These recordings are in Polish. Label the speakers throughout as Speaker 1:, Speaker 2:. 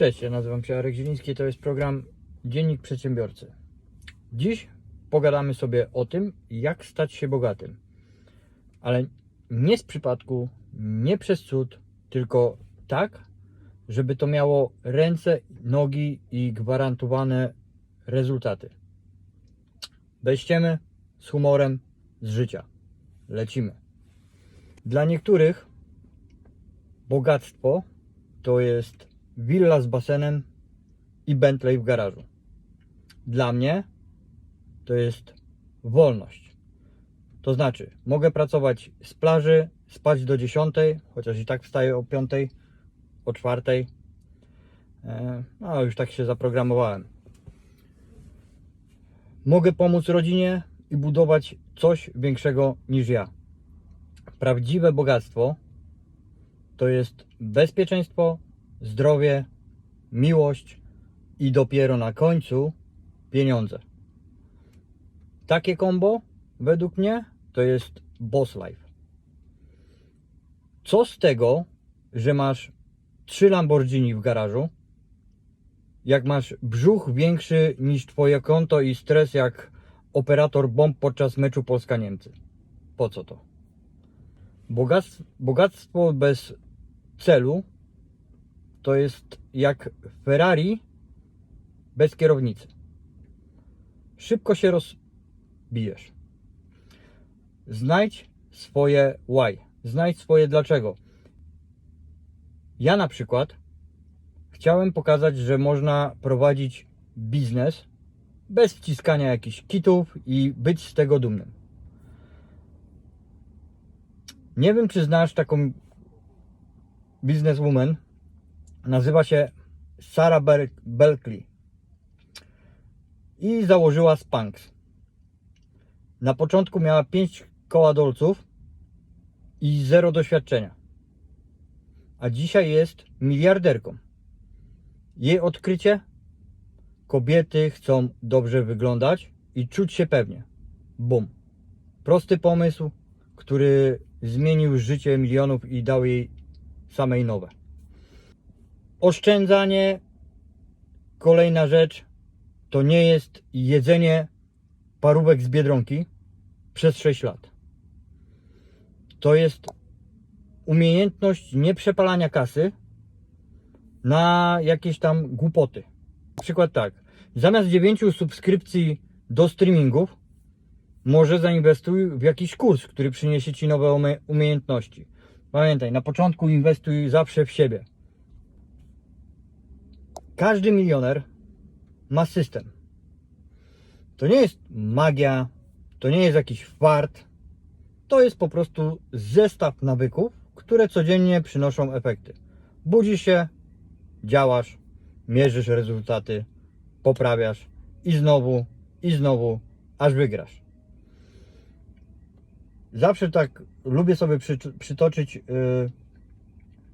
Speaker 1: Cześć, ja nazywam się Arek Zieliński, to jest program Dziennik Przedsiębiorcy. Dziś pogadamy sobie o tym, jak stać się bogatym. Ale nie z przypadku, nie przez cud, tylko tak, żeby to miało ręce, nogi i gwarantowane rezultaty. Bez z humorem, z życia. Lecimy. Dla niektórych bogactwo to jest willa z basenem i Bentley w garażu. Dla mnie to jest wolność. To znaczy, mogę pracować z plaży, spać do 10, chociaż i tak wstaję o 5, o 4. E, No, już tak się zaprogramowałem. Mogę pomóc rodzinie i budować coś większego niż ja. Prawdziwe bogactwo to jest bezpieczeństwo, zdrowie, miłość i dopiero na końcu pieniądze. Takie kombo według mnie to jest boss life. Co z tego, że masz trzy Lamborghini w garażu, jak masz brzuch większy niż twoje konto i stres jak operator bomb podczas meczu Polska-Niemcy? Po co to? Bogactwo, bogactwo bez celu to jest jak Ferrari bez kierownicy. Szybko się rozbijesz. Znajdź swoje why. Znajdź swoje dlaczego. Ja na przykład chciałem pokazać, że można prowadzić biznes bez wciskania jakichś kitów i być z tego dumnym. Nie wiem, czy znasz taką bizneswoman. Nazywa się Sarah Berkeley. I założyła Spanx. Na początku miała 5 koła dolców i zero doświadczenia. A dzisiaj jest miliarderką. Jej odkrycie? Kobiety chcą dobrze wyglądać i czuć się pewnie. Bum. Prosty pomysł, który zmienił życie milionów i dał jej samej nowe. Oszczędzanie, kolejna rzecz, to nie jest jedzenie parówek z biedronki przez 6 lat. To jest umiejętność nieprzepalania kasy na jakieś tam głupoty. Na przykład tak, zamiast 9 subskrypcji do streamingów, może zainwestuj w jakiś kurs, który przyniesie Ci nowe umie- umiejętności. Pamiętaj, na początku inwestuj zawsze w siebie. Każdy milioner ma system. To nie jest magia, to nie jest jakiś fart. To jest po prostu zestaw nawyków, które codziennie przynoszą efekty. Budzisz się, działasz, mierzysz rezultaty, poprawiasz i znowu, i znowu, aż wygrasz. Zawsze tak lubię sobie przy, przytoczyć y,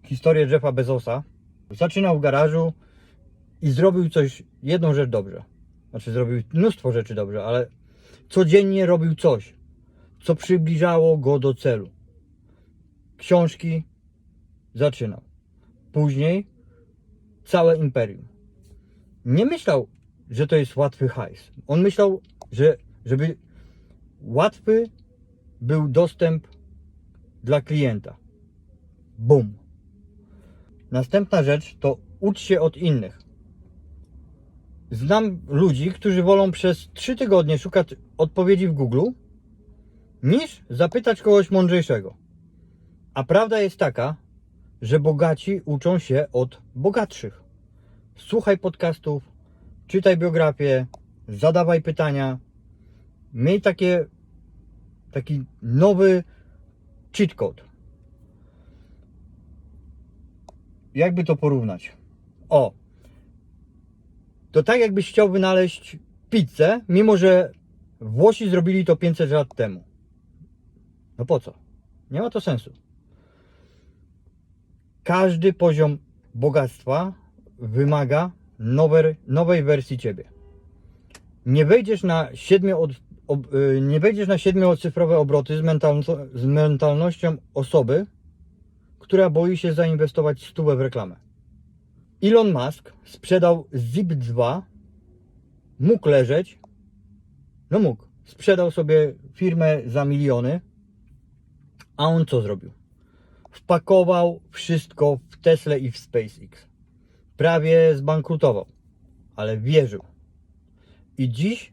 Speaker 1: historię Jeffa Bezosa. Zaczynał w garażu i zrobił coś, jedną rzecz dobrze. Znaczy zrobił mnóstwo rzeczy dobrze, ale codziennie robił coś, co przybliżało go do celu. Książki zaczynał. Później całe imperium. Nie myślał, że to jest łatwy hajs. On myślał, że żeby łatwy był dostęp dla klienta. Bum. Następna rzecz to ucz się od innych. Znam ludzi, którzy wolą przez 3 tygodnie szukać odpowiedzi w Google, niż zapytać kogoś mądrzejszego. A prawda jest taka, że bogaci uczą się od bogatszych. Słuchaj podcastów, czytaj biografię, zadawaj pytania. Miej takie, taki nowy cheat code. Jakby to porównać? O, to tak jakbyś chciał wynaleźć pizzę, mimo że Włosi zrobili to 500 lat temu. No po co? Nie ma to sensu. Każdy poziom bogactwa wymaga nowej, nowej wersji ciebie. Nie wejdziesz na siedmiu od, ob, y, nie wejdziesz na siedmiocyfrowe obroty z, mentalno, z mentalnością osoby, która boi się zainwestować stówę w reklamę. Elon Musk sprzedał Zip2, mógł leżeć, no mógł, sprzedał sobie firmę za miliony, a on co zrobił? Wpakował wszystko w Tesla i w SpaceX. Prawie zbankrutował, ale wierzył. I dziś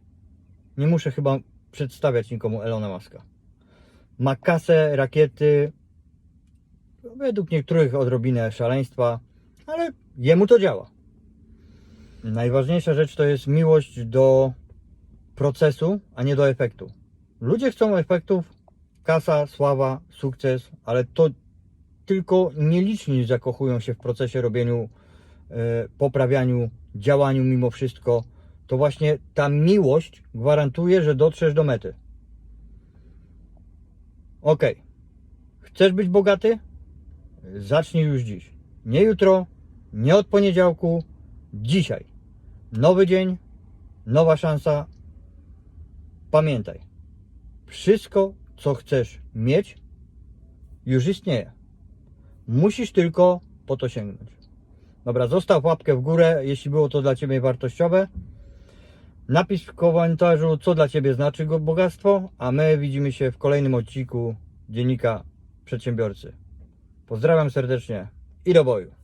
Speaker 1: nie muszę chyba przedstawiać nikomu Elona Muska. Ma kasę, rakiety, według niektórych odrobinę szaleństwa, ale jemu to działa. Najważniejsza rzecz to jest miłość do procesu, a nie do efektu. Ludzie chcą efektów, kasa, sława, sukces, ale to tylko nieliczni zakochują się w procesie robieniu, e, poprawianiu, działaniu mimo wszystko. To właśnie ta miłość gwarantuje, że dotrzesz do mety. Ok. Chcesz być bogaty? Zacznij już dziś. Nie jutro, nie od poniedziałku, dzisiaj. Nowy dzień, nowa szansa. Pamiętaj, wszystko, co chcesz mieć, już istnieje. Musisz tylko po to sięgnąć. Dobra, zostaw łapkę w górę, jeśli było to dla Ciebie wartościowe. Napisz w komentarzu, co dla Ciebie znaczy bogactwo, a my widzimy się w kolejnym odcinku Dziennika Przedsiębiorcy. Pozdrawiam serdecznie i do boju.